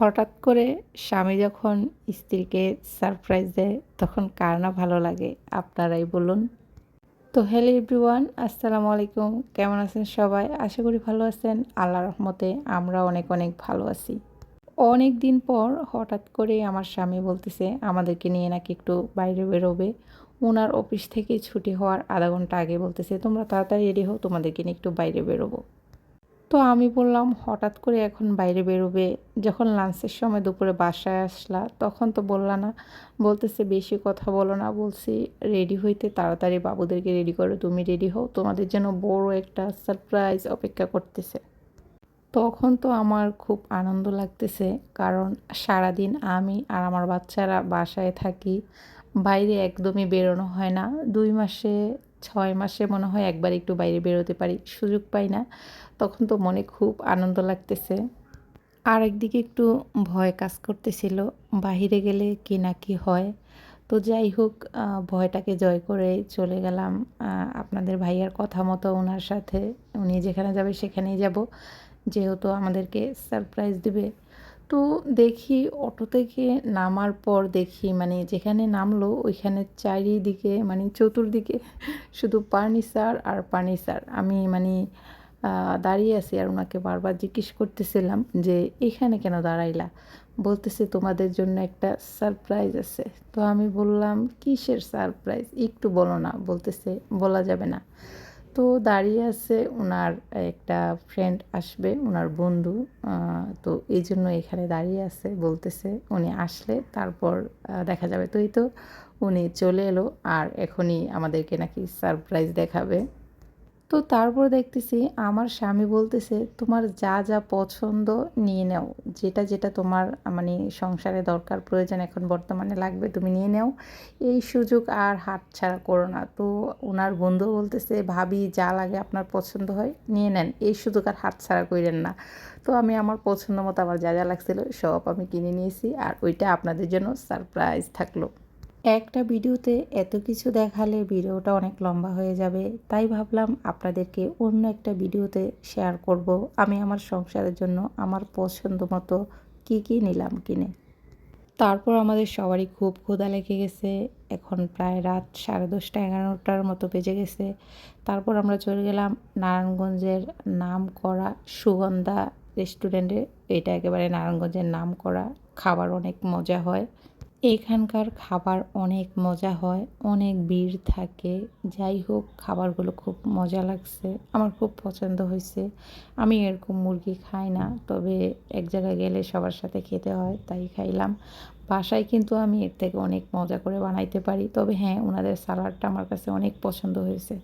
হঠাৎ করে স্বামী যখন স্ত্রীকে সারপ্রাইজ দেয়, তখন কার না ভালো লাগে? আপনারাই বলুন। তো হ্যালো এভরিওয়ান আসসালামু আলাইকুম। কেমন আছেন সবাই? আশা করি ভালো আছেন। আল্লাহ রহমতে আমরা অনেক অনেক ভালো আছি। অনেক দিন পর হঠাৎ করে আমার স্বামী বলতেছে, আমাদেরকে নিয়ে নাকি একটু বাইরে বেরোবে। ওনার অফিস থেকে ছুটি হওয়ার আধা ঘণ্টা আগে বলতেছে, তোমরা তাড়াতাড়ি রেডি হও, তোমাদেরকে নিয়ে একটু বাইরে বেরোবো। তো আমি বললাম, হঠাৎ করে এখন বাইরে বেরোবে? যখন লাঞ্চের সময় দুপুরে বাসায় আসলা, তখন তো বললা না। বলতেছে, বেশি কথা বলো না। বলছি, রেডি হইতে তাড়াতাড়ি বাবুদেরকে রেডি করো, তুমি রেডি হও। তোমাদের জন্য বড় একটা সারপ্রাইজ অপেক্ষা করতেছে। তখন তো আমার খুব আনন্দ লাগতেছে, কারণ সারাদিন আমি আর আমার বাচ্চারা বাসায় থাকি। বাইরে একদমই বেরোনো হয় না। দুই মাসে ছয় মাসে মনে হয় একবার একটু বাইরে বেরোতে পারি, সুযোগ পাই না। তখন তো মনে খুব আনন্দ লাগতেছে। আর একদিকে একটু ভয় কাজ করতেছিল, বাহিরে গেলে কি না কি হয়। তো যাই হোক ভয়টাকে জয় করে চলে গেলাম। আপনাদের ভাইয়ার কথা মতো ওনার সাথে, উনি যেখানে যাবে সেখানেই যাব। যেহেতু আমাদেরকে সারপ্রাইজ দিবে। তো দেখি অটো থেকে নামার পর দেখি মানে যেখানে নামলো ওইখানে চারিদিকে মানে চতুর্দিকে শুধু ফার্নিচার আর ফার্নিচার আমি মানে দাঁড়িয়ে আছি আর ওনাকে বারবার জিজ্ঞেস করতেছিলাম যে, এখানে কেন দাঁড়াইলা? বলতেছে, তোমাদের জন্য একটা সারপ্রাইজ আছে। তো আমি বললাম, কিসের সারপ্রাইজ? একটু বলো না। বলতেছে, বলা যাবে না। তো দাঁড়িয়ে আছে ওনার একটা ফ্রেন্ড আসবে ওনার বন্ধু তো এই জন্য এখানে দাঁড়িয়ে আছে, বলতেছে উনি আসলে, তারপর দেখা যাবে। তো এই তো উনি চলে এলো, আর এখনই আমাদেরকে নাকি সারপ্রাইজ দেখাবে। তো তারপর দেখতেছি আমার স্বামী বলতেছে, তোমার যা যা পছন্দ নিয়ে নাও। যেটা যেটা তোমার মানে সংসারে দরকার, প্রয়োজন এখন বর্তমানে লাগবে তুমি নিয়ে নাও। এই সুযোগ আর হাত ছাড়া করো না। তো ওনার বন্ধু বলতেছে, ভাবি, যা লাগে আপনার পছন্দ হয় নিয়ে নেন। এই সুযোগ আর হাত ছাড়া করেন না। তো আমি আমার পছন্দ মতো আমার যা যা লাগছিল সব আমি কিনে নিয়েছি আর ওইটা আপনাদের জন্য সারপ্রাইজ থাকল। একটা ভিডিওতে এত কিছু দেখালে ভিডিওটা অনেক লম্বা হয়ে যাবে, তাই ভাবলাম আপনাদেরকে অন্য একটা ভিডিওতে শেয়ার করব। আমি আমার সংসারের জন্য আমার পছন্দ মতো কী কী নিলাম কিনে। তারপর আমাদের সবারই খুব ক্ষুধা লেগে গেছে, এখন প্রায় রাত সাড়ে দশটা এগারোটার মতো বেজে গেছে। তারপর আমরা চলে গেলাম নারায়ণগঞ্জের নাম করা সুগন্ধা রেস্টুরেন্টে। এটা একেবারে নারায়ণগঞ্জের নাম করা খাবার অনেক মজা হয়। এখানকার খাবার অনেক মজা হয়, অনেক ভিড় থাকে। যাই হোক, খাবারগুলো খুব মজা লাগছে, আমার খুব পছন্দ হয়েছে। আমি এরকম মুরগি খাই না, তবে এক জায়গায় গেলে সবার সাথে খেতে হয়, তাই খাইলাম। বাসায় কিন্তু আমি এর থেকে অনেক মজা করে বানাইতে পারি, তবে হ্যাঁ ওনাদের সালাডটা আমার কাছে অনেক পছন্দ হয়েছে।